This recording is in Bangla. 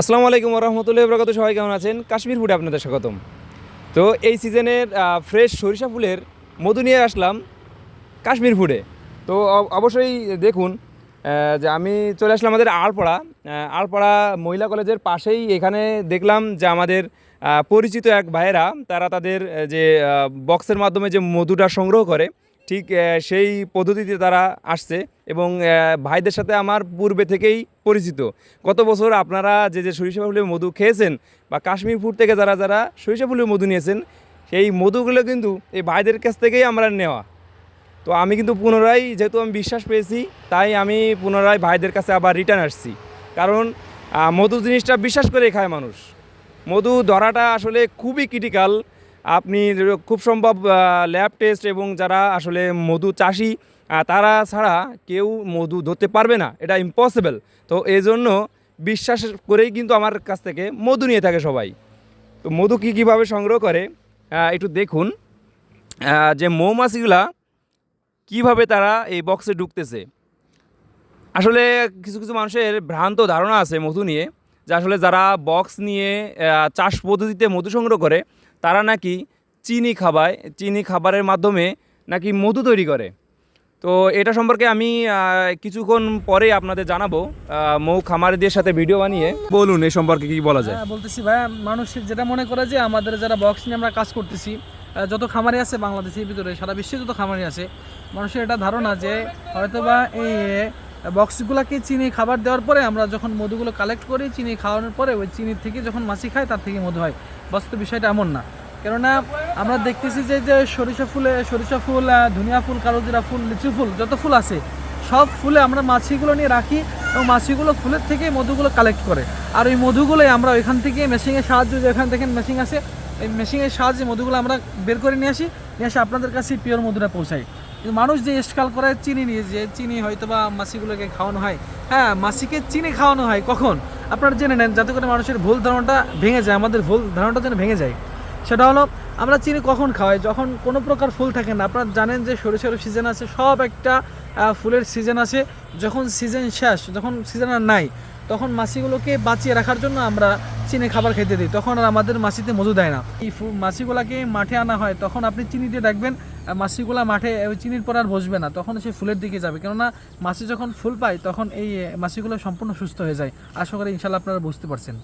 আসসালামু আলাইকুম রহমতুল্লাহ বরকত সবাই কেমন আছেন? কাশ্মীর ফুডে আপনাদের স্বাগতম। তো এই সিজনের ফ্রেশ সরিষা ফুলের মধু নিয়ে আসলাম কাশ্মীর ফুডে। তো অবশ্যই দেখুন যে আমি চলে আসলাম আমাদের আলপাড়া। আহ, আলপাড়া মহিলা কলেজের পাশেই এখানে দেখলাম যে আমাদের পরিচিত এক ভাইয়েরা তারা তাদের যে বক্সের মাধ্যমে যে মধুটা সংগ্রহ করে ঠিক সেই পদ্ধতিতে তারা আসছে এবং ভাইদের সাথে আমার পূর্বে থেকেই পরিচিত। গত বছর আপনারা যে যে সরিষা ফুলের মধু খেয়েছেন বা কাশ্মীর ফুড থেকে যারা যারা সরিষা ফুলের মধু নিয়েছেন, সেই মধুগুলো কিন্তু এই ভাইদের কাছ থেকেই আমরা নেওয়া। তো আমি কিন্তু পুনরায়, যেহেতু আমি বিশ্বাস পেয়েছি, তাই আমি পুনরায় ভাইদের কাছে আবার রিটার্ন আসছি। কারণ মধু জিনিসটা বিশ্বাস করে খায় মানুষ। মধু ধরাটা আসলে খুবই ক্রিটিক্যাল আপনি খুব সম্ভব ল্যাব টেস্ট এবং যারা আসলে মধু চাষি তারা ছাড়া কেউ মধু ধরতে পারবে না। এটা ইম্পসিবল তো এই জন্য বিশ্বাস করেই কিন্তু আমার কাছ থেকে মধু নিয়ে থাকে সবাই। তো মধু কী কীভাবে সংগ্রহ করে? একটু দেখুন। যে মৌমাছিগুলা কীভাবে তারা এই বক্সে ঢুকতেছে। আসলে কিছু কিছু মানুষের ভ্রান্ত ধারণা আছে মধু নিয়ে, যে আসলে যারা বক্স নিয়ে চাষ পদ্ধতিতে মধু সংগ্রহ করে তারা নাকি চিনি খাবায় চিনি খাবারের মাধ্যমে নাকি মধু তৈরি করে। তো এটা সম্পর্কে আমি কিছুক্ষণ পরে আপনাদের জানাব। মৌ খামারিদের সাথে ভিডিও বানিয়ে বলুন এই সম্পর্কে কি বলা যায়। হ্যাঁ বলতেছি ভাই মানুষ যেটা মনে করে যে আমাদের যারা বক্স নিয়ে আমরা কাজ করতেছি যত খামারি আছে বাংলাদেশের ভিতরে, সারা বিশ্বে যত খামারি আছে, মানুষের এটা ধারণা যে হয়তোবা এই বক্সগুলোকে চিনি, খাবার দেওয়ার পরে আমরা যখন মধুগুলো কালেক্ট করি, চিনি খাওয়ানোর পরে ওই চিনির থেকে যখন মাছি খাই, তার থেকে মধু হয়। বাস্তব বিষয়টা এমন না। কেননা আমরা দেখতেছি যে যে সরিষা ফুলে, সরিষা ফুল ধনিয়া ফুল কালোজিরা ফুল, লিচু ফুল, যত ফুল আছে, সব ফুলে আমরা মাছিগুলো নিয়ে রাখি এবং মাছিগুলো ফুলের থেকে মধুগুলো কালেক্ট করে। আর ওই মধুগুলোই আমরা ওইখান থেকে মেশিনের সাহায্যে যেখান থেকে মেশিন আছে, এই মেশিনের সাহায্যে মধুগুলো আমরা বের করে নিয়ে আসি, নিয়ে এসে আপনাদের কাছে পিওর মধুটা পৌঁছাই কিন্তু মানুষ যে স্কাল করে চিনি নিয়ে যে চিনি হয়তো বা মাছিগুলোকে খাওয়ানো হয়। হ্যাঁ মাসিকে চিনি খাওয়ানো হয়, কখন? আপনারা জেনে নেন, যাতে করে মানুষের ভুল ধারণাটা ভেঙে যায়, আমাদের ভুল ধারণাটা যেন ভেঙে যায়। সেটা হলো, আমরা চিনি কখন খাওয়াই? যখন কোনো প্রকার ফুল থাকে না, আপনারা জানেন যে সরিষার সিজন আছে, সব একটা ফুলের সিজন আছে। যখন সিজন শেষ, যখন সিজন আর নাই, তখন মাছিগুলোকে বাঁচিয়ে রাখার জন্য আমরা চিনি খাবার খেতে দিই। তখন আর আমাদের মাছিতে মধু দেয় না। এই মাছিগুলাকে মাঠে আনা হয়, তখন আপনি চিনি দিয়ে দেখবেন মাছিগুলা মাঠে চিনির পর আর বসবে না, তখন সে ফুলের দিকে যাবে। কেননা মাছি যখন ফুল পায়, তখন এই মাছিগুলো সম্পূর্ণ সুস্থ হয়ে যায়। আশা করি ইনশাল্লাহ আপনারা বুঝতে পারছেন।